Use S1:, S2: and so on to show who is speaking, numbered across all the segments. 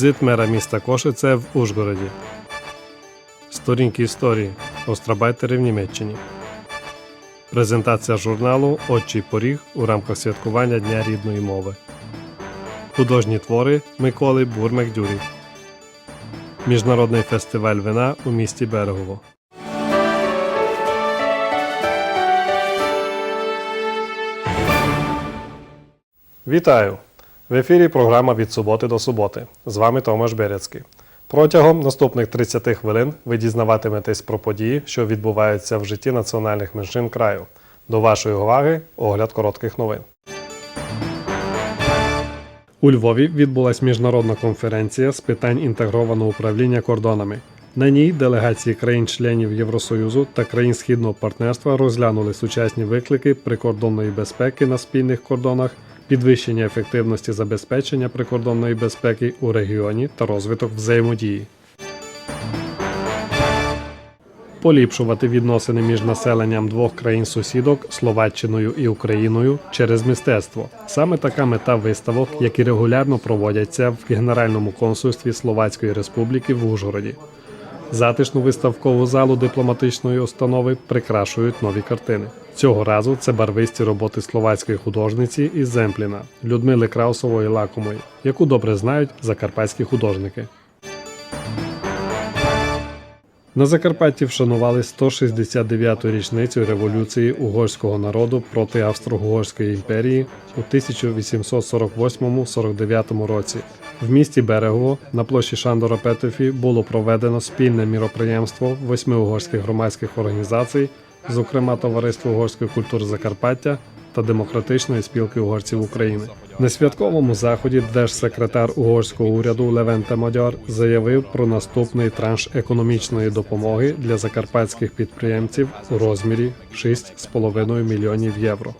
S1: Візит мера міста Кошице в Ужгороді. Сторінки історії. Острабайтери в Німеччині. Презентація журналу Отчий поріг у рамках святкування Дня рідної мови. Художні твори Миколи Бурмек-Дюрі. Міжнародний фестиваль вина у місті Берегово. Вітаю! В ефірі програма від суботи до суботи. З вами Томаш Берецький. Протягом наступних 30 хвилин ви дізнаватиметесь про події, що відбуваються в житті національних меншин краю. До вашої уваги огляд коротких новин. У Львові відбулась міжнародна конференція з питань інтегрованого управління кордонами. На ній делегації країн-членів Євросоюзу та країн східного партнерства розглянули сучасні виклики прикордонної безпеки на спільних кордонах, підвищення ефективності забезпечення прикордонної безпеки у регіоні та розвиток взаємодії. Поліпшувати відносини між населенням двох країн-сусідок Словаччиною і Україною через мистецтво. Саме така мета виставок, які регулярно проводяться в Генеральному консульстві Словацької Республіки в Ужгороді. Затишну виставкову залу дипломатичної установи прикрашують нові картини. Цього разу це барвисті роботи словацької художниці із Земпліна Людмили Краусової Лакомої, яку добре знають закарпатські художники. На Закарпатті вшанували 169-ту річницю революції угорського народу проти Австро-Угорської імперії у 1848-49 році. В місті Берегово на площі Шандора Петефі було проведено спільне міроприємство восьми угорських громадських організацій, зокрема Товариство угорської культури Закарпаття та Демократичної спілки угорців України. На святковому заході держсекретар угорського уряду Левенте Мадяр заявив про наступний транш економічної допомоги для закарпатських підприємців у розмірі 6,5 мільйонів євро.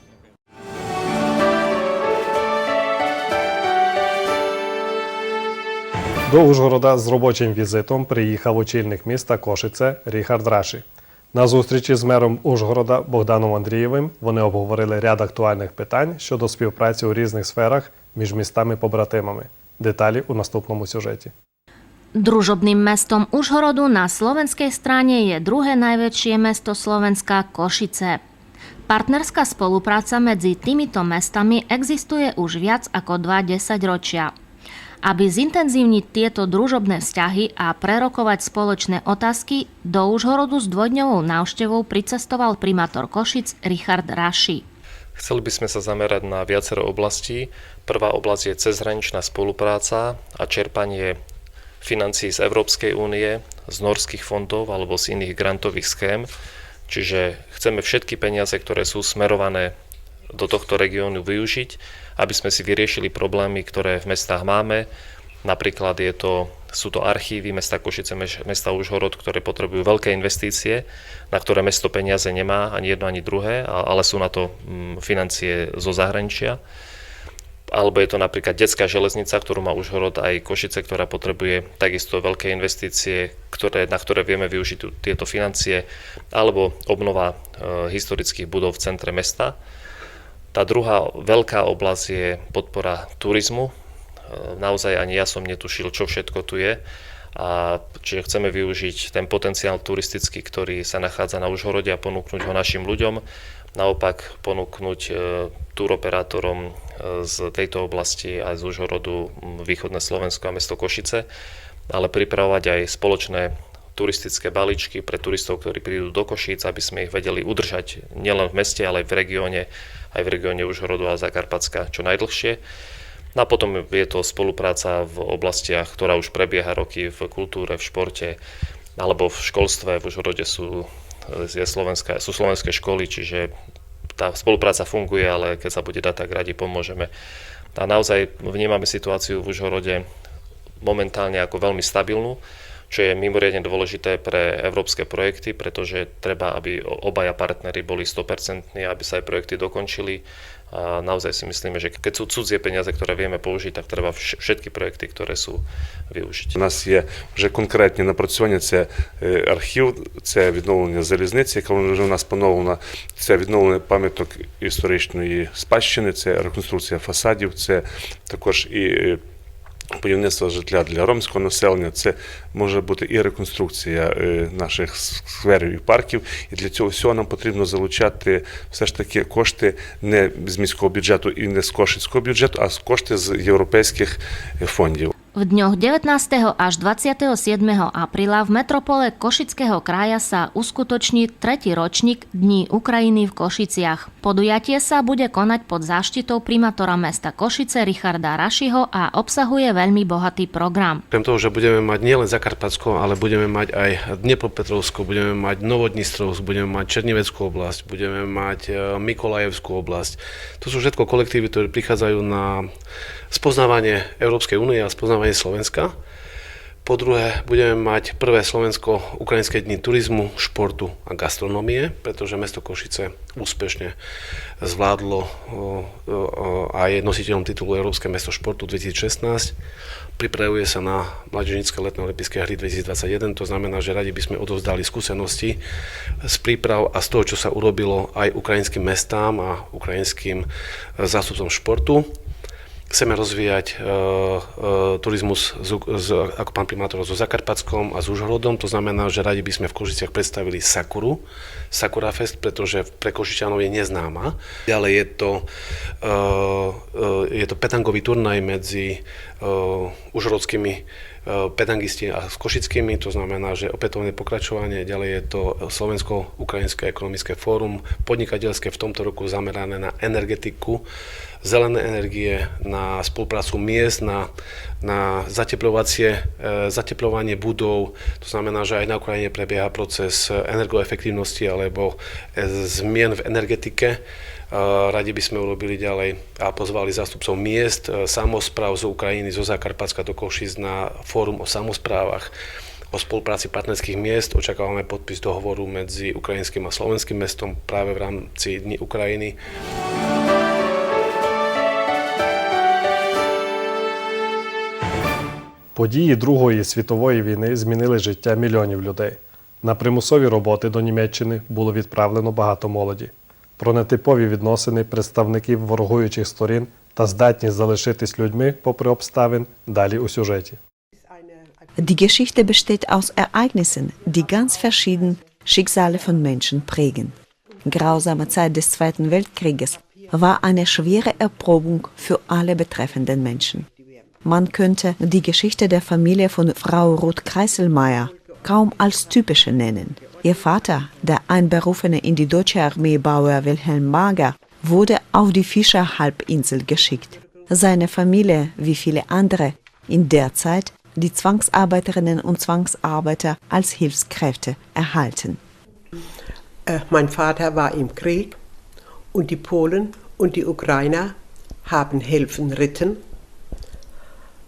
S1: До Ужгорода з робочим візитом приїхав очільник міста Кошице Ріхард Раші. На зустрічі з мером Ужгорода Богданом Андрієвим вони обговорили ряд актуальних питань щодо співпраці у різних сферах між містами-побратимами. Деталі у наступному сюжеті.
S2: Družobným mestom Užhorodu na slovenskej strane je druhé najväčšie mesto Slovenska Košice. Partnerská spolupráca medzi týmito mestami existuje už viac ako dva desaťročia. Aby zintenzívniť tieto družobné vzťahy a prerokovať spoločné otázky, do Užhorodu s dvojdňovou návštevou pricestoval primátor Košic Richard Raši.
S3: Chceli by sme sa zamerať na viacero oblastí. Prvá oblasť je cezhraničná spolupráca a čerpanie financií z Európskej únie, z norských fondov alebo z iných grantových schém. Čiže chceme všetky peniaze, ktoré sú smerované do tohto regiónu využiť, aby sme si vyriešili problémy, ktoré v mestách máme. Napríklad je to, sú to archívy mesta Košice, mesta Užhorod, ktoré potrebujú veľké investície, na ktoré mesto peniaze nemá, ani jedno, ani druhé, ale sú na to mm, financie zo zahraničia. Alebo je to napríklad detská železnica, ktorú má Užhorod aj Košice, ktorá potrebuje takisto veľké investície, ktoré, na ktoré vieme využiť tieto financie, alebo obnova e, historických budov v centre mesta. Tá druhá veľká oblasť je podpora turizmu. E, Naozaj ani ja som netušil, čo všetko tu je. A čiže chceme využiť ten potenciál turistický, ktorý sa nachádza na Užhorode a ponúknuť ho našim ľuďom. Naopak ponúknuť e, túroperátorom e, z tejto oblasti aj z Užhorodu východné Slovensko a mesto Košice, ale pripravovať aj spoločné turistické balíčky pre turistov, ktorí prídu do Košíc, aby sme ich vedeli udržať nielen v meste, ale aj v regióne, aj v regióne Užhorodu a Zakarpatska čo najdlhšie. No a potom je to spolupráca v oblastiach, ktorá už prebieha roky v kultúre, v športe alebo v školstve. V Užhorode sú, je slovenská, sú slovenské školy, čiže tá spolupráca funguje, ale keď sa bude dať, tak radi pomôžeme. A naozaj vnímame situáciu v Užhorode momentálne ako veľmi stabilnú, čo je mimoriadne dôležité pre európske projekty, pretože treba, aby obaja partnery boli 100%, aby sa aj projekty dokončili. A naozaj si myslíme, že keď sú cudzie peniaze, ktoré vieme použiť, tak treba vš- všetky projekty, ktoré sú využiť.
S4: У нас є вже конкретні напрацювання. Це е, архів, це відновлення залізниці, яка вже у нас поновлена. Це відновлення пам'яток історичної спадщини, це реконструкція фасадів, це також і е, будівництво житла для ромського населення, це може бути і реконструкція е, наших скверів і парків. І для цього всього нам потрібно залучати все ж таки кошти не з міського бюджету і не з кошицького бюджету, а з кошти з європейських е, фондів.
S2: V dňoch 19. až 27. apríla v metropole Košického kraja sa uskutoční tretí ročník Dní Ukrajiny v Košiciach. Podujatie sa bude konať pod záštitou primátora mesta Košice Richarda Rašiho a obsahuje veľmi bohatý program.
S5: Okrem toho, že budeme mať nielen Zakarpatsko, ale budeme mať aj Dnepropetrovsko, budeme mať Novodnistrovsk, budeme mať Černiveckú oblasť, budeme mať e, Mikolajevskú oblasť. To sú všetko kolektívy, ktoré prichádzajú na spoznávanie Európskej únie a spoznávanie Slovenska. Po druhé, budeme mať prvé slovensko-ukrajinské dni turizmu, športu a gastronómie, pretože mesto Košice úspešne zvládlo a je nositeľom titulu Európske mesto športu 2016. Pripravuje sa na mladženické letné olympijské hry 2021, to znamená, že radi by sme odovzdali skúsenosti z príprav a z toho, čo sa urobilo aj ukrajinským mestám a ukrajinským zástupcom športu. Chceme rozvíjať uh, uh, turizmus z, z, ako pán primátor so Zakarpatskom a s Užhorodom, to znamená, že radi by sme v Košiciach predstavili Sakuru, Sakura Fest, pretože pre Košičanov je neznáma. Ďalej je to, uh, uh, je to petangový turnaj medzi uh, užhorodskými petangisti a s košickými, to znamená, že opätovné pokračovanie, ďalej je to Slovensko-Ukrajinské ekonomické fórum, podnikateľské v tomto roku zamerané na energetiku, zelené energie, na spoluprácu miest, na, na zateplovacie, zateplovanie budov. To znamená, že aj na Ukrajine prebieha proces energoefektívnosti alebo zmien v energetike. Radi by sme urobili ďalej a pozvali zástupcov miest, samozpráv z Ukrajiny, zo Zakarpatska do Košic na fórum o samozprávach o spolupráci partnerských miest. Očakávame podpis dohovoru medzi ukrajinským a slovenským mestom práve v rámci Dní Ukrajiny.
S1: Події Другої світової війни змінили життя мільйонів людей. На примусові роботи до Німеччини було відправлено багато молоді. Про нетипові відносини представників ворогуючих сторін та здатність залишитись людьми попри обставин далі у сюжеті.
S6: Die Geschichte besteht aus Ereignissen, die ganz verschieden Schicksale von Menschen prägen. Grausame Zeit des Zweiten Weltkrieges war eine schwere Erprobung für alle betreffenden Menschen. Man könnte die Geschichte der Familie von Frau Ruth Kreiselmeier kaum als typische nennen. Ihr Vater, der einberufene in die deutsche Armee Bauer Wilhelm Mager, wurde auf die Fischerhalbinsel geschickt. Seine Familie, wie viele andere, in der Zeit die Zwangsarbeiterinnen und Zwangsarbeiter als Hilfskräfte erhalten.
S7: Äh, mein Vater war im Krieg und die Polen und die Ukrainer haben helfen ritten.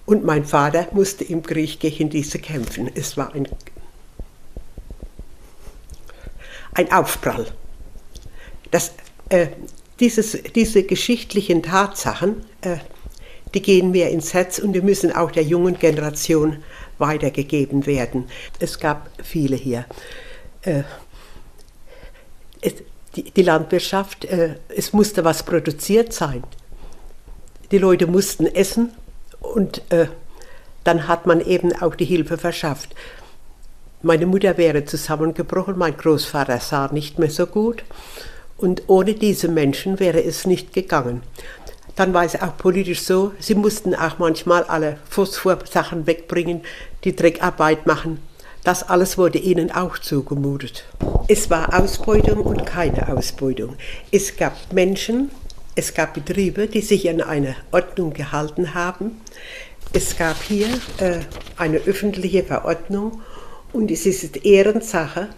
S7: Und mein Vater musste im Krieg gegen diese kämpfen. Es war ein, ein Aufprall. Das, äh, dieses, diese geschichtlichen Tatsachen, äh, die gehen mir ins Herz und die müssen auch der jungen Generation weitergegeben werden. Es gab viele hier. Äh, es, die, die, Landwirtschaft, äh, es musste was produziert sein. Die Leute mussten essen und äh, dann hat man eben auch die Hilfe verschafft. Meine Mutter wäre zusammengebrochen, mein Großvater sah nicht mehr so gut und ohne diese Menschen wäre es nicht gegangen. Dann war es auch politisch so, sie mussten auch manchmal alle Phosphorsachen wegbringen, die Dreckarbeit machen. Das alles wurde ihnen auch zugemutet. Es war Ausbeutung und keine Ausbeutung. Es gab Menschen, es gab Betriebe, die sich an eine Ordnung gehalten haben. Es gab hier äh, eine öffentliche Verordnung und es ist Ehrensache,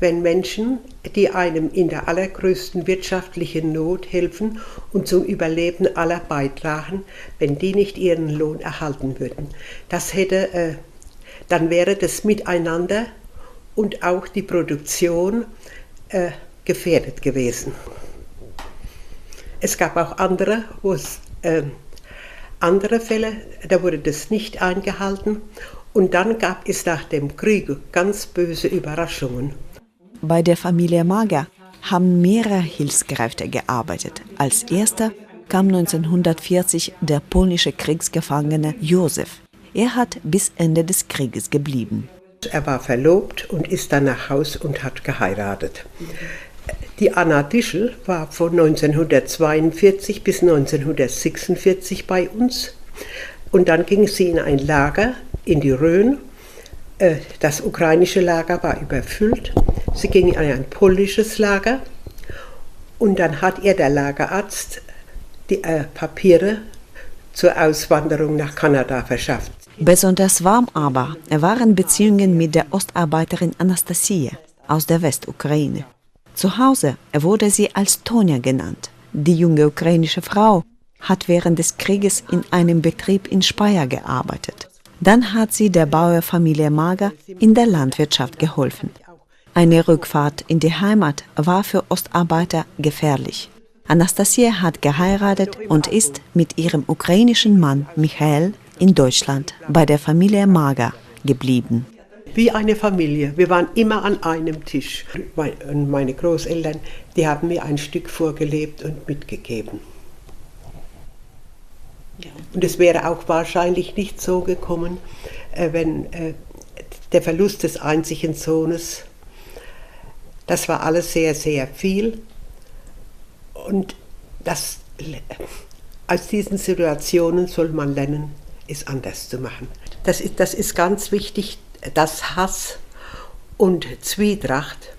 S7: wenn Menschen, die einem in der allergrößten wirtschaftlichen Not helfen und zum Überleben aller beitragen, wenn die nicht ihren Lohn erhalten würden. Das hätte, äh, dann wäre das Miteinander und auch die Produktion äh, gefährdet gewesen. Es gab auch andere, wo es äh, andere Fälle, da wurde das nicht eingehalten. Und dann gab es nach dem Krieg ganz böse Überraschungen.
S6: Bei der Familie Mager haben mehrere Hilfskräfte gearbeitet. Als erster kam 1940 der polnische Kriegsgefangene Josef. Er hat bis Ende des Krieges geblieben.
S7: Er war verlobt und ist dann nach Haus und hat geheiratet. Die Anna Dischel war von 1942 bis 1946 bei uns. Und dann ging sie in ein Lager in die Rhön. Äh, Das ukrainische Lager war überfüllt. Sie ging in ein polnisches Lager. Und dann hat ihr der Lagerarzt die äh, Papiere zur Auswanderung nach Kanada verschafft.
S6: Besonders warm aber waren Beziehungen mit der Ostarbeiterin Anastasia aus der Westukraine. Zu Hause wurde sie als Tonja genannt. Die junge ukrainische Frau hat während des Krieges in einem Betrieb in Speyer gearbeitet. Dann hat sie der Bauerfamilie Mager in der Landwirtschaft geholfen. Eine Rückfahrt in die Heimat war für Ostarbeiter gefährlich. Anastasia hat geheiratet und ist mit ihrem ukrainischen Mann Michael in Deutschland bei der Familie Mager geblieben.
S7: Wie eine Familie. Wir waren immer an einem Tisch. Und Meine Großeltern, die haben mir ein Stück vorgelebt und mitgegeben. Und es wäre auch wahrscheinlich nicht so gekommen, äh, wenn äh, der Verlust des einzigen Sohnes, das war alles sehr, sehr viel. Und das, aus diesen Situationen soll man lernen, es anders zu machen. Das ist, das ist ganz wichtig, dass Hass und Zwietracht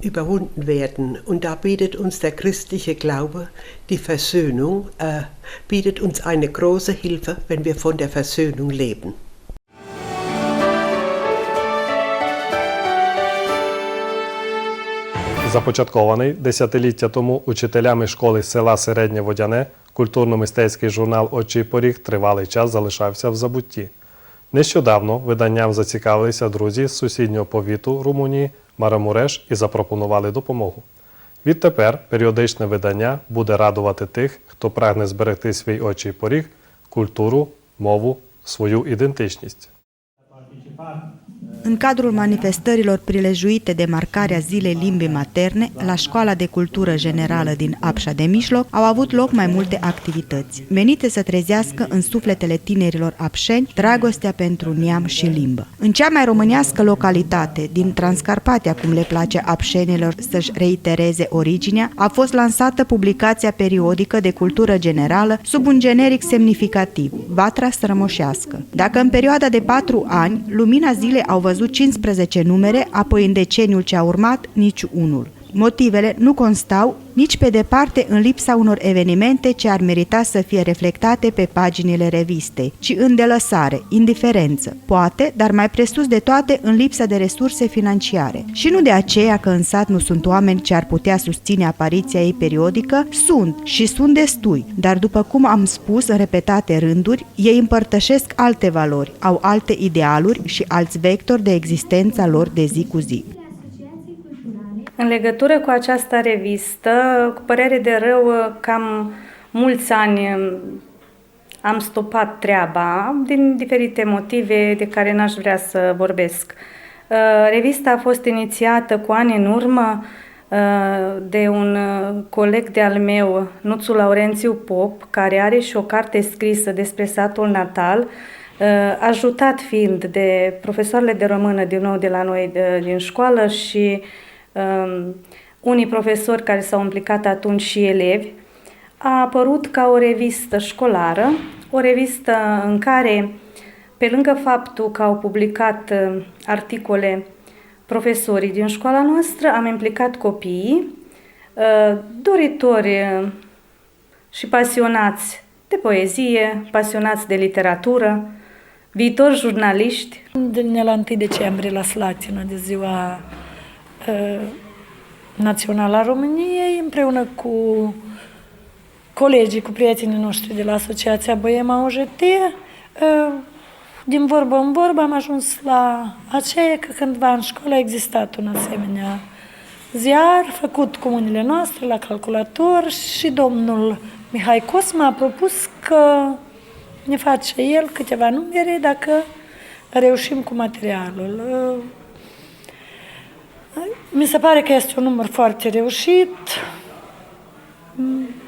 S7: überwunden werden. Und da bietet uns der christliche Glaube, die Versöhnung, äh, bietet uns eine große Hilfe, wenn wir von der Versöhnung leben.
S1: Започаткований десятиліття тому учителями школи села Середнє Водяне, культурно-мистецький журнал Очий поріг тривалий час залишався в забутті. Нещодавно виданням зацікавилися друзі з сусіднього повіту Румунії Марамуреш і запропонували допомогу. Відтепер періодичне видання буде радувати тих, хто прагне зберегти свій очий поріг, культуру, мову, свою ідентичність.
S8: În cadrul manifestărilor prilejuite de marcarea Zilei Limbii Materne, la Școala de Cultură Generală din Apșa de Mijloc au avut loc mai multe activități, menite să trezească în sufletele tinerilor apșeni dragostea pentru neam și limbă. În cea mai românească localitate din Transcarpatia, cum le place apșenilor să-și reitereze originea, a fost lansată publicația periodică de cultură generală sub un generic semnificativ, Vatra Strămoșească. Dacă în perioada de patru ani, lumina zilei au văzut 15 numere, apoi în deceniul ce a urmat nici unul. Motivele nu constau nici pe departe în lipsa unor evenimente ce ar merita să fie reflectate pe paginile revistei, ci în delăsare, indiferență, poate, dar mai presus de toate în lipsa de resurse financiare. Și nu de aceea că în sat nu sunt oameni ce ar putea susține apariția ei periodică, sunt și sunt destui, dar după cum am spus în repetate rânduri, ei împărtășesc alte valori, au alte idealuri și alți vectori de existența lor de zi cu zi.
S9: În legătură cu această revistă, cu părere de rău, cam mulți ani am stopat treaba din diferite motive de care n-aș vrea să vorbesc. Uh, Revista a fost inițiată cu ani în urmă uh, de un uh, coleg de-al meu, Nuțu Laurențiu Pop, care are și o carte scrisă despre satul natal, uh, ajutat fiind de profesoarele de română din nou de la noi de, din școală și um, unii profesori care s-au implicat atunci și elevi, a apărut ca o revistă școlară, o revistă în care, pe lângă faptul că au publicat uh, articole profesorii din școala noastră, am implicat copiii, uh, doritori uh, și pasionați de poezie, pasionați de literatură, viitori jurnaliști,
S10: De ne la 1 decembrie la Slatina, de ziua uh, națională a României, împreună cu colegii, cu prietenii noștri de la Asociația Boema OJT, uh, din vorbă în vorbă am ajuns la aceea că cândva în școală a existat un asemenea ziar făcut cu mâinile noastre la calculator și domnul Mihai Cosma a propus că ne face el câteva numere dacă reușim cu materialul. Mi se pare că este un număr foarte reușit.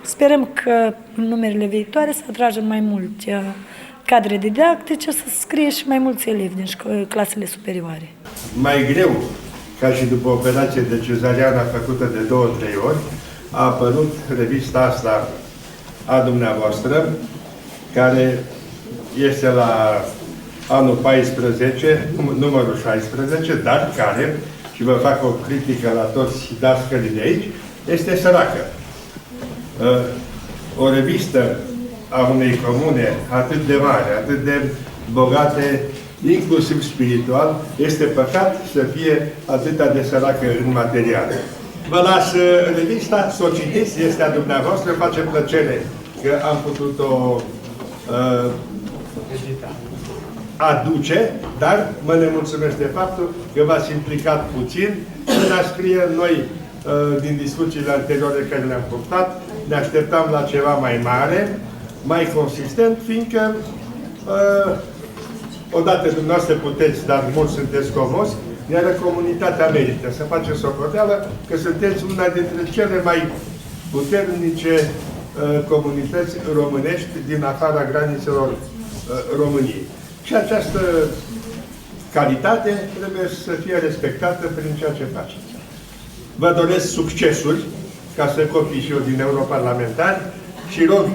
S10: Sperăm că în numerele viitoare să atragem mai mulți uh, cadre didactice, să scrie și mai mulți elevi din șco- clasele superioare.
S11: mai greu, ca și după operație de cezariană făcută de două, trei ori, a apărut revista asta a dumneavoastră, care este la anul 14, num- numărul 16, dar care, și vă fac o critică la toți dascălii de aici, este săracă. Uh, O revistă a unei comune atât de mare, atât de bogate, inclusiv spiritual, este păcat să fie atâta de săracă în materiale. Vă las uh, revista, să o citiți, este a dumneavoastră, face plăcere că am putut-o uh, aduce, dar mă nemulțumesc de faptul că v-ați implicat puțin în a scrie noi uh, din discuțiile anterioare care le-am purtat, ne așteptam la ceva mai mare, mai consistent, fiindcă uh, odată dumneavoastră puteți, dar mulți sunteți comozi, iar comunitatea merită să faceți socoteală că sunteți una dintre cele mai puternice uh, comunități românești din afara granițelor uh, României. Și această calitate trebuie să fie respectată prin ceea ce faceți. Vă doresc succesuri ca să copii și eu din europarlamentari și rog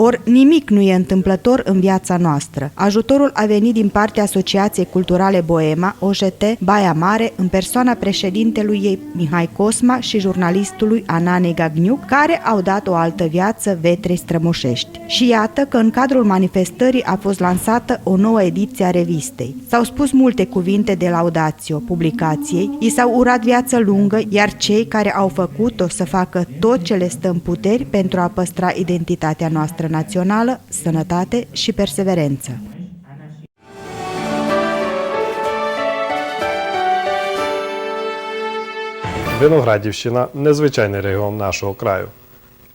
S8: Or, nimic nu e întâmplător în viața noastră. Ajutorul a venit din partea Asociației Culturale Boema, OJT, Baia Mare, în persoana președintelui ei Mihai Cosma și jurnalistului Anane Gagniuc, care au dat o altă viață vetrei strămoșești. Și iată că în cadrul manifestării a fost lansată o nouă ediție a revistei. S-au spus multe cuvinte de laudațio publicației, i s-au urat viață lungă, iar cei care au făcut-o să facă tot ce le stă în puteri pentru a păstra identitatea noastră națională, sănătate și perseverență.
S1: Виноградівщина незвичайний регіон нашого краю.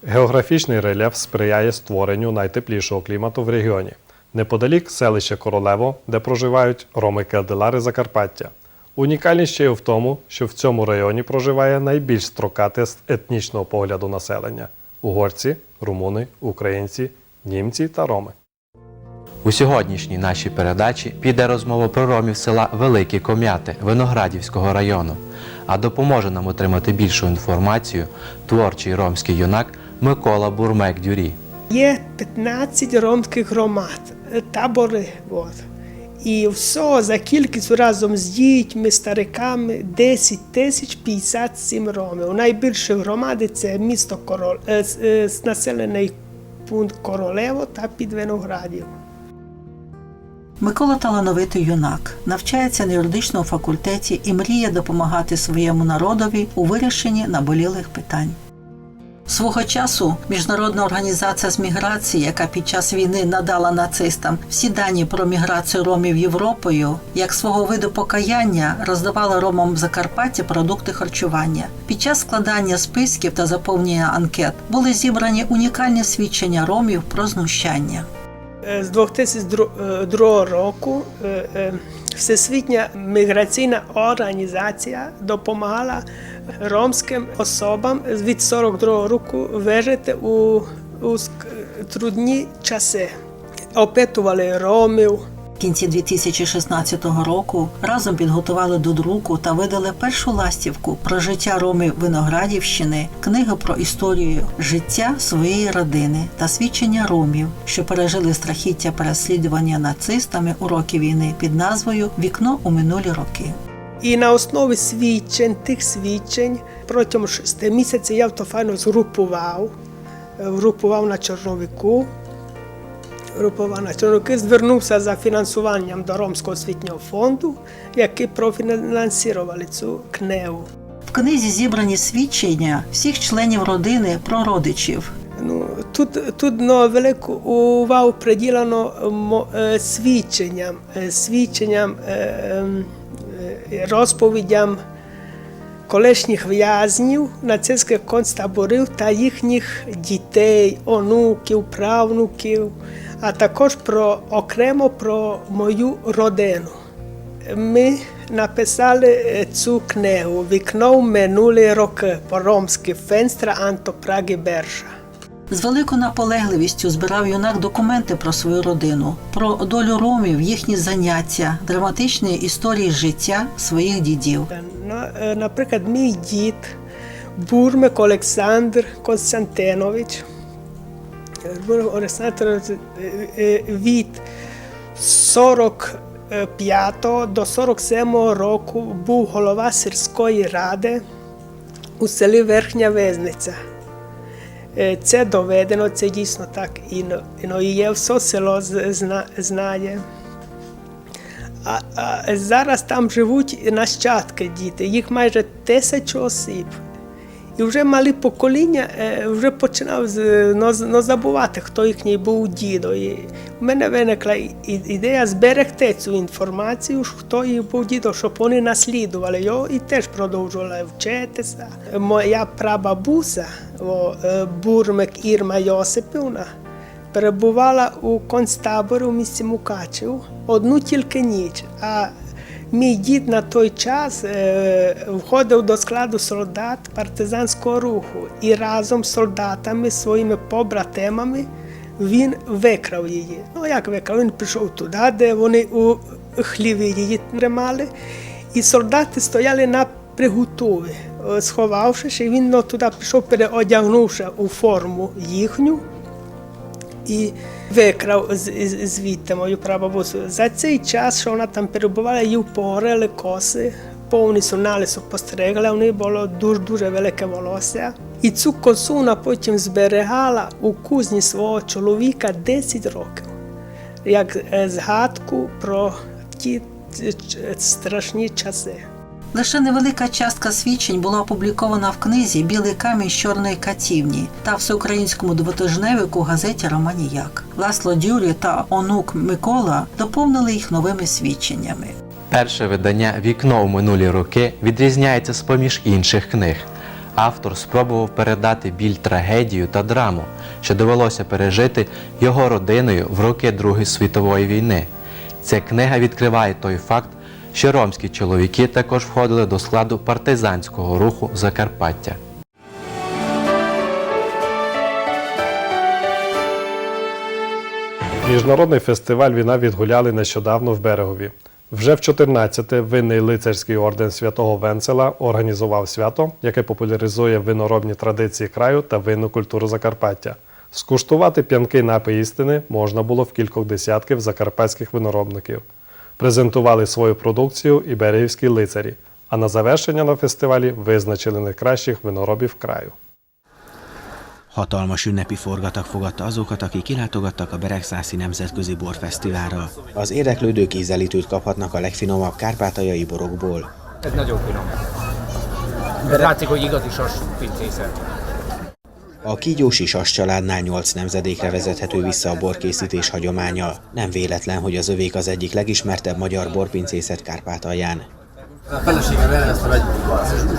S1: Географічний рельєф сприяє створенню найтеплішого клімату в регіоні. Неподалік селище Королево, де проживають роми-келдилари Закарпаття. Унікальність ще й в тому, що в цьому районі проживає найбільш строкате з етнічного погляду населення угорці, румуни, українці, німці та роми.
S12: У сьогоднішній нашій передачі піде розмова про ромів села Великі Ком'яти Виноградівського району. А допоможе нам отримати більшу інформацію творчий ромський юнак Микола Бурмек Дюрі.
S13: Є 15 ромських громад, табори. От. І все за кількістю разом з дітьми, стариками 10 тисяч 57 ромів. Найбільші громади це місто Корол... е, е, населений пункт Королево та Підвиноградів.
S14: Микола талановитий юнак, навчається на юридичному факультеті і мріє допомагати своєму народові у вирішенні наболілих питань. Свого часу міжнародна організація з міграції, яка під час війни надала нацистам всі дані про міграцію ромів Європою, як свого виду покаяння роздавала ромам в Закарпатті продукти харчування. Під час складання списків та заповнення анкет були зібрані унікальні свідчення ромів про знущання.
S13: Е, З 2002 року е, е, Всесвітня міграційна організація допомагала ромським особам від 42 року вижити у, у трудні часи. Опитували ромів.
S14: Кінці 2016 року разом підготували до друку та видали першу ластівку про життя Роми Виноградівщини, книгу про історію життя своєї родини та свідчення ромів, що пережили страхіття переслідування нацистами у роки війни під назвою Вікно у минулі роки.
S13: І на основі свідчень, тих свідчень протягом шести місяців я то файно згрупував, Е, групував на Чорновику. Групував на звернувся за фінансуванням до Ромського освітнього фонду, які профінансували цю книгу.
S14: В книзі зібрані свідчення всіх членів родини про родичів.
S13: Ну, тут, тут на велику увагу приділено е, свідченням, е, свідченням, е, ем, розповідям колишніх в'язнів нацистських концтаборів та їхніх дітей, онуків, правнуків, а також про, окремо про мою родину. Ми написали е, цю книгу Вікно в минулі роки по-ромськи Фенстра Анто Праги Берша.
S14: З великою наполегливістю збирав юнак документи про свою родину, про долю ромів, їхні заняття, драматичні історії життя своїх дідів.
S13: Ну, е, Наприклад, мій дід Бурмек Олександр Константинович. Бурмек Олександр е, е, від 45 до 47 року був голова сільської ради у селі Верхня Везниця. Е, Це доведено, це дійсно так і, ну, і є все село знає. А, а зараз там живуть нащадки діти, їх майже тисячу осіб. І вже малі покоління е, вже починав забувати, хто їхній був дідо. І в мене виникла ідея зберегти цю інформацію, хто їх був дідо, щоб вони наслідували його і теж продовжували вчитися. Моя прабабуся, е, бурмик Ірма Йосипівна, перебувала у концтаборі у місті Мукачев одну тільки ніч. А мій дід на той час е, входив до складу солдат партизанського руху і разом з солдатами, своїми побратимами, він викрав її. Ну як викрав? Він пішов туди, де вони у хліві її тримали, і солдати стояли на приготові, е, сховавшись, і він ну, туди пішов, переодягнувши у форму їхню і викрав звідти мою прабабусю. За цей час, що вона там перебувала, їй погорели коси, повністю налисо постригли, у неї було дуже дуже велике волосся. І цю косу вона потім зберігала у кузні свого чоловіка 10 років, як е, згадку про ті е, страшні часи.
S14: Лише невелика частка свідчень була опублікована в книзі Білий камінь з чорної катівні та всеукраїнському двотижневику газеті Романіяк. Ласло Дюрі та онук Микола доповнили їх новими свідченнями.
S12: Перше видання Вікно в минулі роки відрізняється з поміж інших книг. Автор спробував передати біль трагедію та драму, що довелося пережити його родиною в роки Другої світової війни. Ця книга відкриває той факт, що ромські чоловіки також входили до складу партизанського руху Закарпаття.
S1: Міжнародний фестиваль віна відгуляли нещодавно в берегові. Вже в 14-те винний лицарський орден святого Венцела організував свято, яке популяризує виноробні традиції краю та винну культуру Закарпаття. Скуштувати п'янкий напій істини можна було в кількох десятків закарпатських виноробників. Презентували свою продукцію і берегівські лицарі. А на завершення на фестивалі визначили найкращих виноробів краю.
S15: Hatalmas ünnepi forgatag fogadta azokat, akik kilátogattak a Beregszászi Nemzetközi Borfesztiválra. Az érdeklődők ízelítőt kaphatnak a legfinomabb kárpátaljai borokból.
S16: Ez nagyon finom. De látszik, hogy igazi sas pincészet.
S15: A kígyósi sas családnál nyolc nemzedékre vezethető vissza a borkészítés hagyománya. Nem véletlen, hogy az övék az egyik legismertebb magyar borpincészet Kárpátalján.
S16: A feleségem elneveztem egy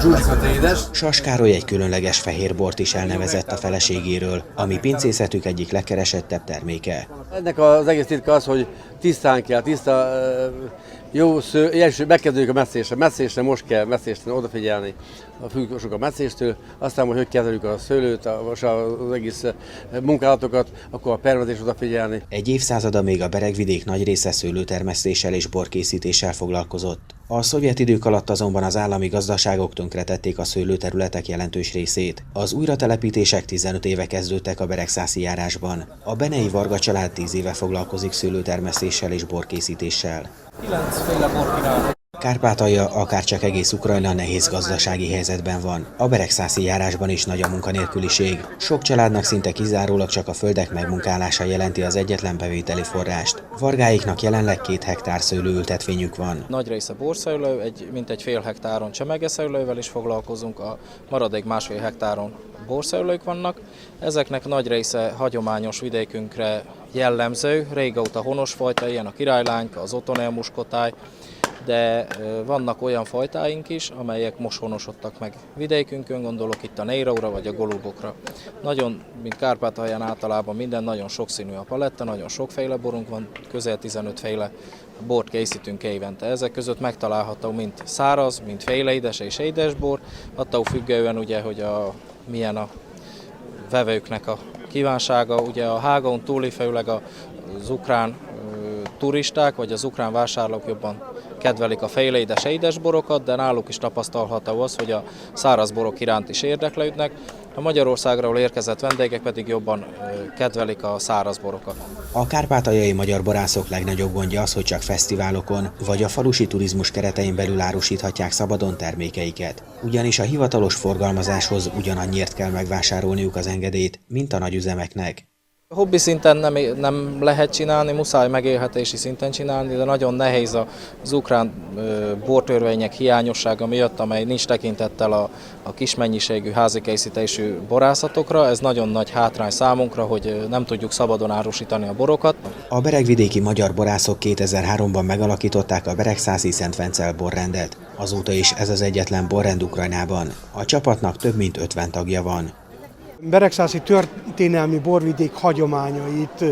S16: zsúzsika édes.
S15: Sas Károly egy különleges fehér bort is elnevezett a feleségéről, ami pincészetük egyik legkeresettebb terméke.
S17: Ennek az egész titka az, hogy tisztán kell, tiszta, jó sző, első megkezdődik a messzésre. Messzésre most kell messzésre odafigyelni, függ sok a messzéstől, aztán, hogy hogy kezeljük a szőlőt, a, az egész munkálatokat, akkor a permezés odafigyelni.
S15: Egy évszázada még a beregvidék nagy része szőlőtermesztéssel és borkészítéssel foglalkozott. A szovjet idők alatt azonban az állami gazdaságok tönkretették a szőlőterületek jelentős részét. Az újratelepítések 15 éve kezdődtek a Beregszászi járásban. A Benei Varga család 10 éve foglalkozik szőlőtermesztéssel és borkészítéssel.
S16: Kilencféle bor kínálok.
S15: Kárpátalja, akár csak egész Ukrajna nehéz gazdasági helyzetben van. A Beregszászi járásban is nagy a munkanélküliség. Sok családnak szinte kizárólag csak a földek megmunkálása jelenti az egyetlen bevételi forrást. Vargáiknak jelenleg két hektár szőlőültetvényük van.
S18: Nagy része borszőlő, egy, mintegy fél hektáron csemegeszőlővel is foglalkozunk, a maradék másfél hektáron borszőlők vannak. Ezeknek nagy része hagyományos vidékünkre jellemző, régóta honos fajta, ilyen a királylánka, az otonel muskotáj, de vannak olyan fajtáink is, amelyek most honosodtak meg vidékünkön, gondolok itt a Néróra vagy a Golubokra. Nagyon, mint Kárpátalján általában minden nagyon sokszínű a paletta, nagyon sokféle borunk van, közel 15 féle bort készítünk évente. Ezek között megtalálható mind száraz, mind féleédes és édesbor, attól függően ugye, hogy a, milyen a vevőknek a kívánsága. Ugye a hágon túli főleg az ukrán turisták vagy az ukrán vásárlók jobban kedvelik a fejlédes édes borokat, de náluk is tapasztalható az, hogy a száraz borok iránt is érdeklődnek. A Magyarországról érkezett vendégek pedig jobban kedvelik a száraz borokat.
S15: A kárpátaljai magyar borászok legnagyobb gondja az, hogy csak fesztiválokon vagy a falusi turizmus keretein belül árusíthatják szabadon termékeiket. Ugyanis a hivatalos forgalmazáshoz ugyanannyiért kell megvásárolniuk az engedélyt, mint a nagyüzemeknek.
S18: Hobbi szinten nem, nem lehet csinálni, muszáj megélhetési szinten csinálni, de nagyon nehéz az ukrán bortörvények hiányossága miatt, amely nincs tekintettel a, a kis mennyiségű házi készítésű borászatokra. Ez nagyon nagy hátrány számunkra, hogy nem tudjuk szabadon árusítani a borokat.
S15: A beregvidéki magyar borászok 2003-ban megalakították a Beregszászi Szent Vencel borrendet. Azóta is ez az egyetlen borrend Ukrajnában. A csapatnak több mint 50 tagja van.
S19: Beregszászi történelmi borvidék hagyományait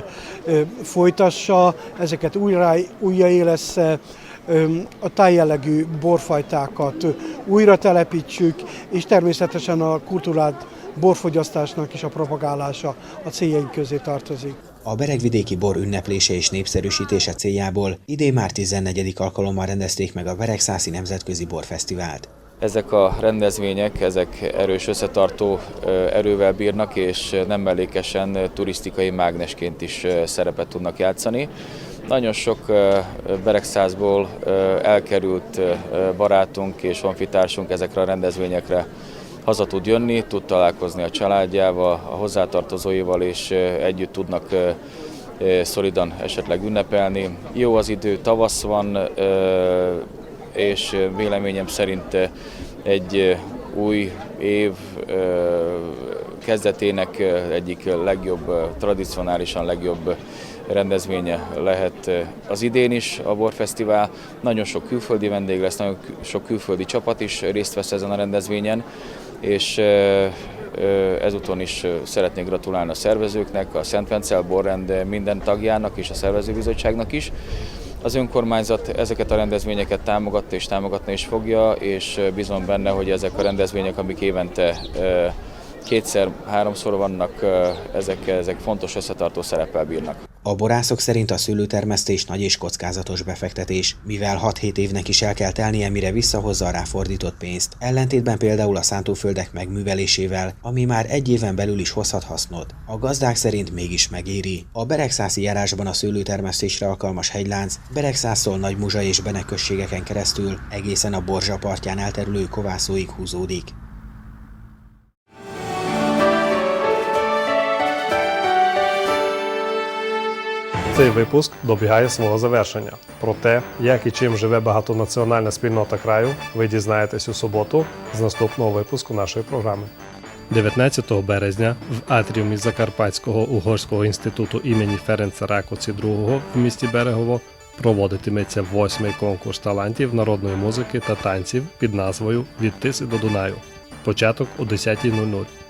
S19: folytassa, ezeket újra, újraélessze, ö, a tájjellegű borfajtákat újra telepítsük, és természetesen a kultúrált borfogyasztásnak is a propagálása a céljaink közé tartozik.
S15: A beregvidéki bor ünneplése és népszerűsítése céljából idén már 14. alkalommal rendezték meg a Beregszászi Nemzetközi Borfesztivált.
S20: Ezek a rendezvények, ezek erős összetartó erővel bírnak, és nem mellékesen turisztikai mágnesként is szerepet tudnak játszani. Nagyon sok Beregszázból elkerült barátunk és honfitársunk ezekre a rendezvényekre haza tud jönni, tud találkozni a családjával, a hozzátartozóival, és együtt tudnak szolidan esetleg ünnepelni. Jó az idő, tavasz van, és véleményem szerint egy új év kezdetének egyik legjobb, tradicionálisan legjobb rendezvénye lehet az idén is a Borfesztivál. Nagyon sok külföldi vendég lesz, nagyon sok külföldi csapat is részt vesz ezen a rendezvényen, és ezúton is szeretnék gratulálni a szervezőknek, a Szent Vencel Borrend minden tagjának és a szervezőbizottságnak is. Az önkormányzat ezeket a rendezvényeket támogatta és támogatni is fogja, és bízom benne, hogy ezek a rendezvények, amik évente kétszer-háromszor vannak, ezek, ezek fontos összetartó szereppel bírnak.
S15: A borászok szerint a szőlőtermesztés nagy és kockázatos befektetés, mivel 6-7 évnek is el kell telnie, mire visszahozza a ráfordított pénzt. Ellentétben például a szántóföldek megművelésével, ami már egy éven belül is hozhat hasznot. A gazdák szerint mégis megéri. A Beregszászi járásban a szőlőtermesztésre alkalmas hegylánc Beregszásztól Nagymuzsa és Benek községeken keresztül egészen a Borzsa partján elterülő kovászóig húzódik.
S1: Цей випуск добігає свого завершення. Про те, як і чим живе багатонаціональна спільнота краю, ви дізнаєтесь у суботу з наступного випуску нашої програми. 19 березня в атріумі Закарпатського угорського інституту імені Ференца Ракоці II в місті Берегово проводитиметься восьмий конкурс талантів народної музики та танців під назвою Від Тиси до Дунаю. Початок о 10.00.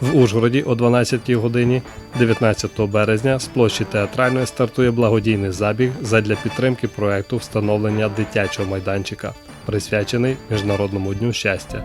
S1: В Ужгороді о 12 годині 19 березня з площі театральної стартує благодійний забіг задля підтримки проекту встановлення дитячого майданчика, присвячений Міжнародному дню щастя.